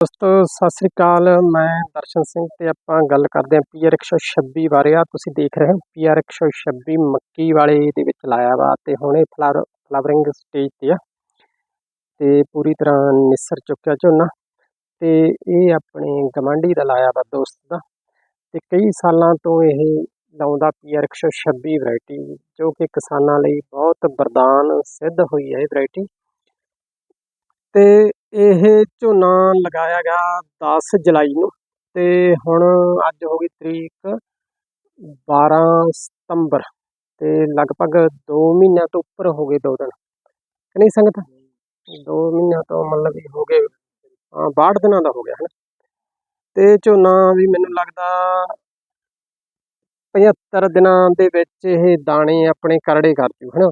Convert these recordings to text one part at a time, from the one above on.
ਦੋਸਤੋ, ਸਤਿ ਸ੍ਰੀ ਅਕਾਲ। ਮੈਂ ਦਰਸ਼ਨ ਸਿੰਘ ਤੇ ਆਪਾਂ ਗੱਲ ਕਰਦੇ ਹਾਂ ਪੀਆਰ 126 ਬਾਰੇ। ਆ ਤੁਸੀਂ ਦੇਖ ਰਹੇ ਹੋ ਪੀਆਰ 126 ਮੱਕੀ ਵਾਲੇ ਦੇ ਵਿੱਚ ਲਾਇਆ ਵਾ ਤੇ ਹੁਣ ਇਹ ਫਲਾਵਰ ਫਲਾਵਰਿੰਗ ਸਟੇਜ ਤੇ ਆ ਤੇ ਪੂਰੀ ਤਰ੍ਹਾਂ ਨਿਸਰ ਚੁੱਕਿਆ ਝੋਨਾ ਤੇ ਇਹ ਆਪਣੇ ਗਵਾਂਢੀ ਦਾ ਲਾਇਆ ਵਾ ਦੋਸਤ ਦਾ ਤੇ ਕਈ ਸਾਲਾਂ ਤੋਂ ਇਹ ਲਾਉਂਦਾ ਪੀਆਰ 126 ਵੈਰਾਈਟੀ ਜੋ ਕਿ ਕਿਸਾਨਾਂ ਲਈ ਬਹੁਤ ਵਰਦਾਨ ਸਿੱਧ ਹੋਈ ਹੈ ਇਹ ਵੈਰਾਈਟੀ ਤੇ ਇਹ ਝੋਨਾ ਲਗਾਇਆ ਗਿਆ 10 ਜੁਲਾਈ ਨੂੰ ਤੇ ਹੁਣ ਅੱਜ ਹੋ ਗਈ ਤਰੀਕ 12 ਸਤੰਬਰ ਤੇ ਲਗਭਗ 2 ਮਹੀਨਿਆਂ ਤੋਂ ਉੱਪਰ ਹੋ ਗਏ ਦੋ ਦਿਨ, ਕਿ ਨਹੀਂ ਸੰਗਤ? 2 ਮਹੀਨਿਆਂ ਤੋਂ ਮਤਲਬ ਵੀ ਹੋ ਗਏ, ਹਾਂ 62 ਦਿਨਾਂ ਦਾ ਹੋ ਗਿਆ ਹੈ ਤੇ ਝੋਨਾ ਵੀ ਮੈਨੂੰ ਲੱਗਦਾ 75 ਦਿਨਾਂ ਦੇ ਵਿੱਚ ਇਹ ਦਾਣੇ ਆਪਣੇ ਕਰੜੇ ਕਰ ਜੂ, ਹਨਾ?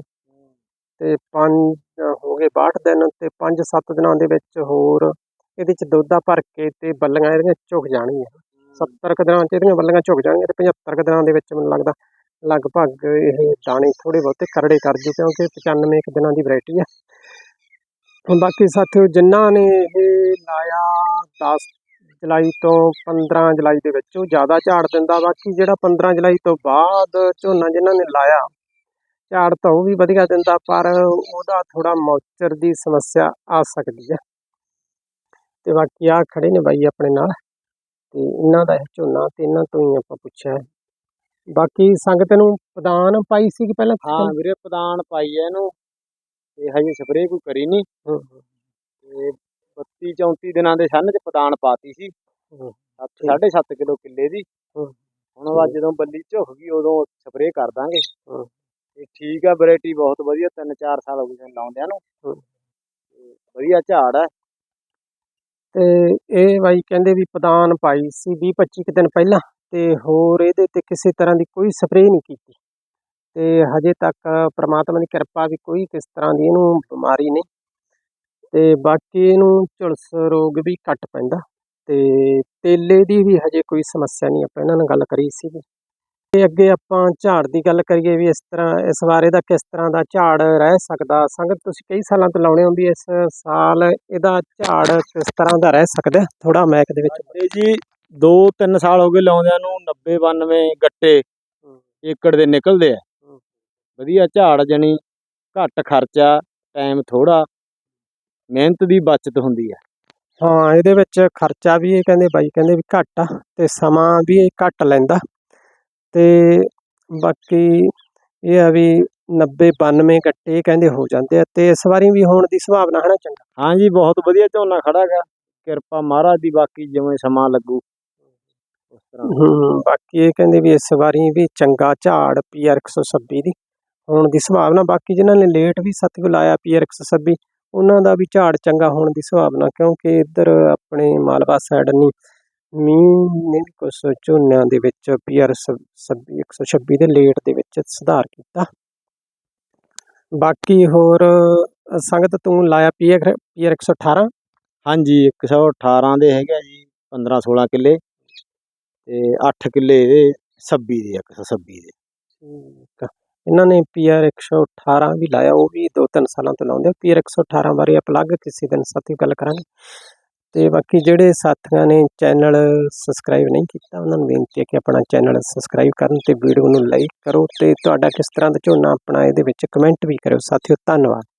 ਤੇ ਪੰਜ ਹੋ ਗਏ 62 ਦਿਨ ਤੇ 5-7 ਦਿਨਾਂ ਦੇ ਵਿੱਚ ਹੋਰ ਇਹਦੇ ਚ ਦੁੱਧਾ ਭਰ ਕੇ ਤੇ ਬੱਲੀਆਂ ਇਹਦੀਆਂ ਝੁਕ ਜਾਣਗੀਆਂ। 70 ਕੁ ਦਿਨਾਂ ਚ ਇਹਦੀਆਂ ਬੱਲੀਆਂ ਝੁਕ ਜਾਣਗੀਆਂ ਤੇ 75 ਕੁ ਦਿਨਾਂ ਦੇ ਵਿੱਚ ਮੈਨੂੰ ਲੱਗਦਾ ਲਗਭਗ ਇਹ ਦਾਣੇ ਥੋੜੇ ਬਹੁਤੇ ਕਰੜੇ ਕਰ ਜੂ ਕਿਉਂਕਿ 95 ਕੁ ਦਿਨਾਂ ਦੀ ਵੈਰਾਈਟੀ ਆ। ਬਾਕੀ ਸਾਥੀਓ ਜਿਨ੍ਹਾਂ ਨੇ ਇਹ ਲਾਇਆ 10 ਜੁਲਾਈ ਤੋਂ 15 ਜੁਲਾਈ ਦੇ ਵਿੱਚ, ਉਹ ਜ਼ਿਆਦਾ ਝਾੜ ਦਿੰਦਾ। ਬਾਕੀ ਜਿਹੜਾ 15 ਜੁਲਾਈ ਤੋਂ ਬਾਅਦ ਝੋਨਾ ਜਿਨ੍ਹਾਂ ਨੇ ਲਾਇਆ ਝਾੜ ਤਾਂ ਉਹ ਵੀ ਵਧੀਆ ਦਿੰਦਾ ਪਰ ਉਹਦਾ ਥੋੜਾ ਮੌਚਰ ਦੀ ਸਮੱਸਿਆ ਆ ਸਕਦੀ ਹੈ। ਤੇ ਬਾਕੀ ਆ ਖੜੇ ਨੇ ਬਾਈ ਆਪਣੇ ਨਾਲ ਤੇ ਇਹਨਾਂ ਦਾ ਇਹ ਝੋਨਾ ਤੇ ਇਹਨਾਂ ਤੋਂ ਹੀ ਆਪਾਂ ਪੁੱਛਿਆ। ਬਾਕੀ ਸੰਗਤ ਨੂੰ ਪ੍ਰਦਾਨ ਪਾਈ ਸੀ ਕਿ ਪਹਿਲਾਂ ਹਾਂ ਵੀਰੇ ਪ੍ਰਦਾਨ ਪਾਈ ਐ ਇਹਨੂੰ ਤੇ ਹਜੇ ਸਪਰੇਅ ਕੋਈ ਕਰੀ ਨਹੀਂ ਤੇ 32 34 ਦਿਨਾਂ ਦੇ ਸੰਨ ਚ ਪ੍ਰਦਾਨ ਪਾਤੀ ਸੀ। ਹੂੰ, 7 7.5 ਕਿਲੋ ਕਿੱਲੇ ਦੀ। ਹੁਣ ਬਾਅਦ ਜਦੋਂ ਬੱਲੀ ਝੁਕ ਗਈ ਉਦੋਂ ਸਪਰੇਅ ਕਰ ਦਾਂਗੇ। ਹੂੰ। ਤੇ ਠੀਕ ਆ ਵੈਰਾਈਟੀ ਬਹੁਤ ਵਧੀਆ 3-4 ਸਾਲ ਹੋ ਗਏ ਲਾਉਂਦਿਆਂ ਨੂੰ। ਤੇ ਵਧੀਆ ਝਾੜ ਹੈ ਤੇ ਇਹ ਬਾਈ ਕਹਿੰਦੇ ਵੀ ਪ੍ਰਦਾਨ ਪਾਈ ਸੀ 20 25 ਕੁ ਦਿਨ ਪਹਿਲਾਂ ਤੇ ਹੋਰ ਇਹਦੇ ਤੇ ਕਿਸੇ ਤਰ੍ਹਾਂ ਦੀ ਕੋਈ ਸਪਰੇਅ ਨਹੀਂ ਕੀਤੀ। ਤੇ ਹਜੇ ਤੱਕ ਪ੍ਰਮਾਤਮਾ ਦੀ ਕਿਰਪਾ ਵੀ ਕੋਈ ਕਿਸ ਤਰ੍ਹਾਂ ਦੀ ਇਹਨੂੰ ਬਿਮਾਰੀ ਨਹੀਂ। ਤੇ ਬਾਕੀ ਇਹਨੂੰ ਝੁਲਸ ਰੋਗ ਵੀ ਘੱਟ ਪੈਂਦਾ। ਤੇ ਤੇਲੇ ਦੀ ਵੀ ਹਜੇ ਕੋਈ ਸਮੱਸਿਆ ਨਹੀਂ ਆਪਾਂ ਇਹਨਾਂ ਨਾਲ ਗੱਲ ਕਰੀ ਸੀ ਤੇ ਅੱਗੇ ਆਪਾਂ ਝਾੜ ਦੀ ਗੱਲ ਕਰੀਏ ਵੀ ਇਸ ਤਰ੍ਹਾਂ ਇਸ ਵਾਰ ਇਹਦਾ ਕਿਸ ਤਰ੍ਹਾਂ ਦਾ ਝਾੜ ਰਹਿ ਸਕਦਾ? ਸੰਗਤ ਤੁਸੀਂ ਕਈ ਸਾਲਾਂ ਤੋਂ ਲਾਉਣੇ ਹੋ ਵੀ ਇਸ ਸਾਲ ਇਹਦਾ ਝਾੜ ਕਿਸ ਤਰ੍ਹਾਂ ਦਾ ਰਹਿ ਸਕਦਾ? ਥੋੜਾ ਮੈਕ ਦੇ ਵਿੱਚ ਜੀ 2-3 ਸਾਲ ਹੋ ਗਏ ਲਾਉਂਦਿਆਂ ਨੂੰ 90 92 ਗੱਟੇ ਏਕੜ ਦੇ ਨਿਕਲਦੇ ਆ। ਵਧੀਆ ਝਾੜ ਜਣੀ ਘੱਟ ਖਰਚਾ ਟਾਈਮ ਥੋੜਾ ਮਿਹਨਤ ਦੀ ਬਚਤ ਹੁੰਦੀ ਹੈ ਹਾਂ ਇਹਦੇ ਵਿੱਚ ਖਰਚਾ ਵੀ ਇਹ ਕਹਿੰਦੇ ਬਾਈ ਕਹਿੰਦੇ ਵੀ ਘੱਟ ਆ ਤੇ ਸਮਾਂ ਵੀ ਇਹ ਘੱਟ ਲੈਂਦਾ। ਤੇ ਬਾਕੀ ਇਹ ਆ ਵੀ 90 92 ਗੱਟੇ ਕਹਿੰਦੇ ਹੋ ਜਾਂਦੇ ਆ ਤੇ ਇਸ ਵਾਰੀ ਵੀ ਹੋਣ ਦੀ ਸੰਭਾਵਨਾ ਹੈ ਨਾ ਚੰਗਾ ਹਾਂਜੀ ਬਹੁਤ ਵਧੀਆ ਝੋਨਾ ਖੜਾ ਗਾ। ਕਿਰਪਾ ਮਹਾਰਾਜ ਦੀ ਬਾਕੀ ਜਿਵੇਂ ਸਮਾਂ ਲੱਗੂ ਉਸ ਤਰ੍ਹਾਂ। ਬਾਕੀ ਇਹ ਕਹਿੰਦੇ ਵੀ ਇਸ ਵਾਰੀ ਵੀ ਚੰਗਾ ਝਾੜ ਪੀਆਰ 126 ਦੀ ਹੋਣ ਦੀ ਸੰਭਾਵਨਾ। ਬਾਕੀ ਜਿਨ੍ਹਾਂ ਨੇ ਲੇਟ ਵੀ ਸਤਿਗੁਰ ਲਾਇਆ ਪੀਆਰ 126 ਉਹਨਾਂ ਦਾ ਵੀ ਝਾੜ ਚੰਗਾ ਹੋਣ ਦੀ ਸੰਭਾਵਨਾ ਕਿਉਂਕਿ ਇੱਧਰ ਆਪਣੇ ਮਾਲਵਾ ਸਾਈਡ ਨਹੀਂ ਮੀਂਹ ਨੇ ਵੀ ਕੁਛ ਝੋਨਿਆਂ ਦੇ ਵਿੱਚ ਪੀਆਰ 26 126 ਦੇ ਲੇਟ ਦੇ ਵਿੱਚ ਸੁਧਾਰ ਕੀਤਾ। ਬਾਕੀ ਹੋਰ ਸੰਗਤ ਤੂੰ ਲਾਇਆ ਪੀਆਰ ਪੀਆਰ 118 ਹਾਂਜੀ 118 ਦੇ ਹੈਗੇ ਜੀ 15 16 ਕਿੱਲੇ ਤੇ 8 ਕਿੱਲੇ ਇਹਦੇ 26 ਦੇ 126 ਦੇ। ਠੀਕ ਆ। ਇਹਨਾਂ ਨੇ ਪੀਆਰ 118 ਵੀ ਲਾਇਆ ਉਹ ਵੀ ਦੋ ਤਿੰਨ ਸਾਲਾਂ ਤੋਂ ਲਾਉਂਦੇ ਪੀਆਰ 118 ਬਾਰੇ ਆਪਾਂ ਅਲੱਗ ਕਿਸੇ ਦਿਨ ਸਾਥੀ ਗੱਲ ਕਰਾਂਗੇ। ਤੇ ਬਾਕੀ ਜਿਹੜੇ ਸਾਥੀਆਂ ਨੇ ਚੈਨਲ ਸਬਸਕ੍ਰਾਈਬ ਨਹੀਂ ਕੀਤਾ, ਉਹਨਾਂ ਨੂੰ ਬੇਨਤੀ ਹੈ ਕਿ ਆਪਣਾ ਚੈਨਲ ਸਬਸਕ੍ਰਾਈਬ ਕਰਨ ਤੇ ਵੀਡੀਓ ਨੂੰ ਲਾਈਕ ਕਰੋ ਤੇ ਤੁਹਾਡਾ ਕਿਸ ਤਰ੍ਹਾਂ ਦਾ ਝੋਨਾ ਆਪਣਾ, ਇਹਦੇ ਵਿੱਚ ਕਮੈਂਟ ਵੀ ਕਰਿਓ। ਸਾਥੀਓ, ਧੰਨਵਾਦ।